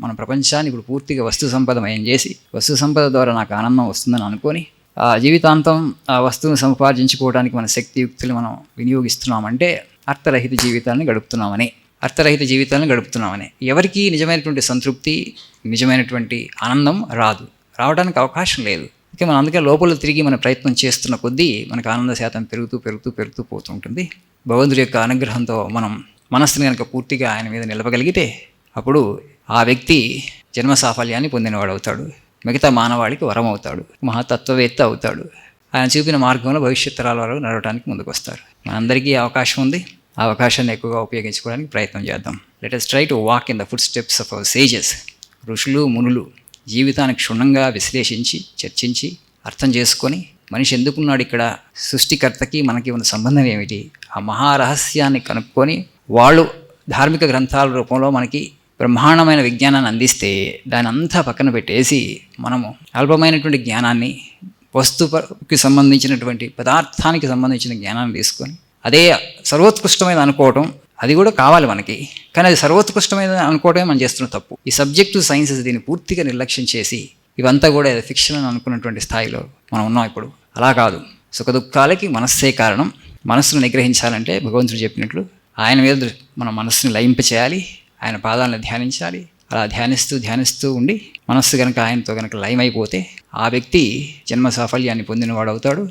మన ప్రపంచాన్ని ఇప్పుడు పూర్తిగా వస్తు సంపదమయం చేసి వస్తు సంపద ద్వారా నాకు ఆనందం వస్తుందని అనుకొని ఆ జీవితాంతం ఆ వస్తువును సంపాదించుకోవడానికి మన శక్తి యుక్తులు మనం వినియోగిస్తున్నామంటే అర్థరహిత జీవితాన్ని గడుపుతున్నామని అర్థరహిత జీవితాన్ని గడుపుతున్నామని. ఎవరికీ నిజమైనటువంటి సంతృప్తి నిజమైనటువంటి ఆనందం రాదు. రావడానికి అవకాశం లేదు. ఓకే మనం అందుకే లోపల తిరిగి మన ప్రయత్నం చేస్తున్న కొద్దీ మనకు ఆనంద శాతం పెరుగుతూ పెరుగుతూ పెరుగుతూ పోతుంటుంది భగవంతుడి యొక్క అనుగ్రహంతో మనం మనస్సుని కనుక పూర్తిగా ఆయన మీద నిలవగలిగితే అప్పుడు ఆ వ్యక్తి జన్మ సాఫల్యాన్ని పొందినవాడు అవుతాడు మిగతా మానవాళికి వరం అవుతాడు మహాతత్వవేత్త అవుతాడు. ఆయన చూపిన మార్గంలో భవిష్యత్ తరాల వరకు నడవడానికి ముందుకు వస్తారు మనందరికీ అవకాశం ఉంది. ఆ అవకాశాన్ని ఎక్కువగా ఉపయోగించుకోవడానికి ప్రయత్నం చేద్దాం. Let us try to walk in the footsteps of our sages ఋషులు మునులు జీవితాన్ని క్షుణ్ణంగా విశ్లేషించి చర్చించి అర్థం చేసుకొని మనిషి ఎందుకున్నాడు ఇక్కడ? సృష్టికర్తకి మనకి ఉన్న సంబంధం ఏమిటి? ఆ మహారహస్యాన్ని కనుక్కొని వాళ్ళు ధార్మిక గ్రంథాల రూపంలో మనకి బ్రహ్మాండమైన విజ్ఞానాన్ని అందిస్తే దాని అంతా పక్కన పెట్టేసి మనము అల్పమైనటువంటి జ్ఞానాన్ని వస్తువుకి సంబంధించినటువంటి పదార్థానికి సంబంధించిన జ్ఞానాన్ని తీసుకొని అదే సర్వోత్కృష్టమైన అనుకోవటం అది కూడా కావాలి మనకి. కానీ అది సర్వోత్కృష్టమైన అనుకోవడమే మనం చేస్తున్న తప్పు. ఈ సబ్జెక్టు సైన్సెస్ దీన్ని పూర్తిగా నిర్లక్ష్యం చేసి ఇవంతా కూడా ఫిక్షన్ అని అనుకున్నటువంటి స్థాయిలో మనం ఉన్నాం ఇప్పుడు. అలా కాదు. సుఖ దుఃఖాలకి మనస్సే కారణం. మనస్సును నిగ్రహించాలంటే భగవంతుడు చెప్పినట్లు ఆయన మీద మన మనస్సుని లయింప చేయాలి ఆయన పాదాలను ధ్యానించాలి. అలా ధ్యానిస్తూ ధ్యానిస్తూ ఉండి మనస్సు కనుక ఆయనతో కనుక లయమైపోతే ఆ వ్యక్తి జన్మ సాఫల్యాన్ని పొందినవాడు అవుతాడు